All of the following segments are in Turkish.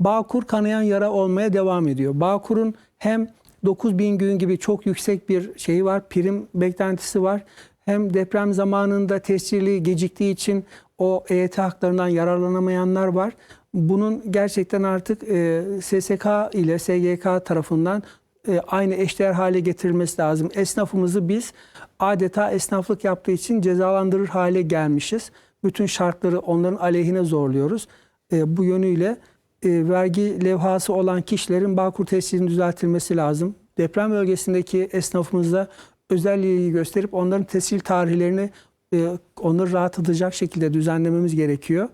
Bağkur kanayan yara olmaya devam ediyor. Bağkur'un hem 9000 gün gibi çok yüksek bir şeyi var, prim beklentisi var. Hem deprem zamanında tescilli geciktiği için o EYT haklarından yararlanamayanlar var. Bunun gerçekten artık e, SSK ile SGK tarafından e, aynı eşdeğer hale getirilmesi lazım. Esnafımızı biz adeta esnaflık yaptığı için cezalandırır hale gelmişiz. Bütün şartları onların aleyhine zorluyoruz. E, bu yönüyle e, vergi levhası olan kişilerin Bağkur tescilinin düzeltilmesi lazım. Deprem bölgesindeki esnafımıza özel ilgi gösterip onların tescil tarihlerini e, onları rahatlatacak şekilde düzenlememiz gerekiyor.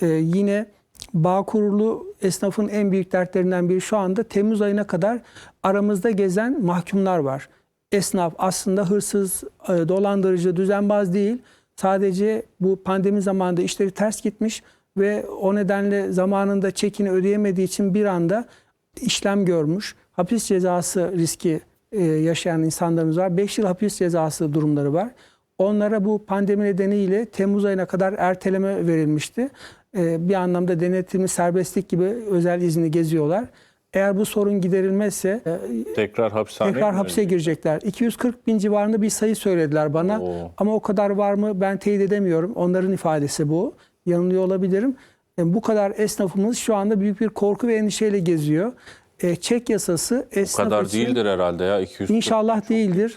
E, yine Bağkurlu esnafın en büyük dertlerinden biri şu anda Temmuz ayına kadar aramızda gezen mahkumlar var. Esnaf aslında hırsız, e, dolandırıcı, düzenbaz değil. Sadece bu pandemi zamanında işleri ters gitmiş ve o nedenle zamanında çekini ödeyemediği için bir anda işlem görmüş. Hapis cezası riski e, yaşayan insanlarımız var. 5 yıl hapis cezası durumları var. Onlara bu pandemi nedeniyle Temmuz ayına kadar erteleme verilmişti. E, bir anlamda denetimi serbestlik gibi özel izni geziyorlar. Eğer bu sorun giderilmezse e, Tekrar tekrar hapse girecekler. 240 bin civarında bir sayı söylediler bana. Oo. Ama o kadar var mı ben teyit edemiyorum. Onların ifadesi bu. Yanılıyor olabilirim. E, bu kadar esnafımız şu anda büyük bir korku ve endişeyle geziyor. E, çek yasası Bu esnaf kadar için değildir herhalde ya. 240 İnşallah değildir.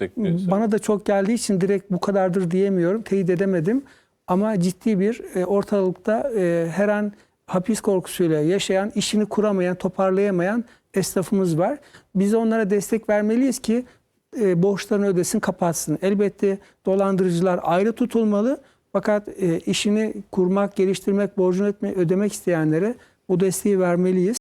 Bana da çok geldiği için direkt bu kadardır diyemiyorum. Teyit edemedim. Ama ciddi bir e, ortalıkta e, her an hapis korkusuyla yaşayan, işini kuramayan, toparlayamayan esnafımız var. Biz onlara destek vermeliyiz ki e, borçlarını ödesin, kapatsın. Elbette dolandırıcılar ayrı tutulmalı. Fakat e, işini kurmak, geliştirmek, borcunu ödeme- ödemek isteyenlere bu desteği vermeliyiz.